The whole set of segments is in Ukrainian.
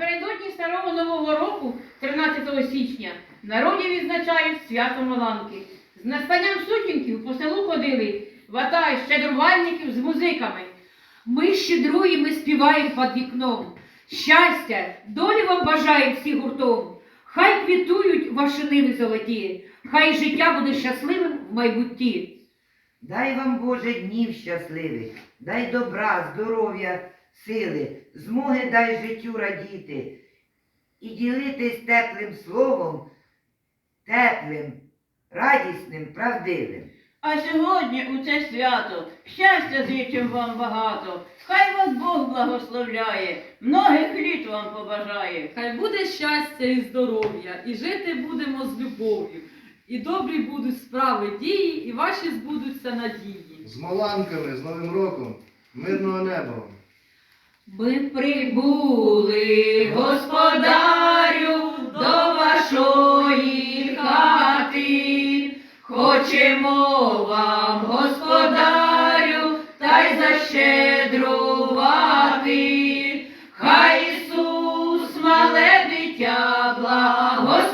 Напередодні старого нового року, 13 січня, народі відзначають свято Маланки. З настанням сутінків по селу ходили ватай щедрувальників з музиками. Ми щедруємо і співаємо під вікном. Щастя, долі вам бажаємо всі гуртом. Хай квітують ваші ниви золоті, хай життя буде щасливим в майбутті. Дай вам, Боже, днів щасливих, дай добра, здоров'я, сили, змоги дай життю радіти і ділитись теплим словом, теплим, радісним, правдивим. А сьогодні у це свято щастя зичим вам багато. Хай вас Бог благословляє, многих літ вам побажає. Хай буде щастя і здоров'я, і жити будемо з любов'ю. І добрі будуть справи дії, і ваші збудуться надії. З маланками, з Новим роком, мирного неба. Ми прибули, господарю, до вашої хати. Хочемо вам, господарю, та й защедрувати. Хай Ісус, мале дитя, благословить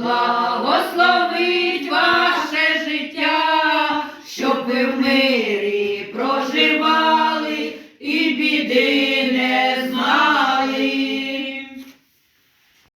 благословить ваше життя, щоб ви в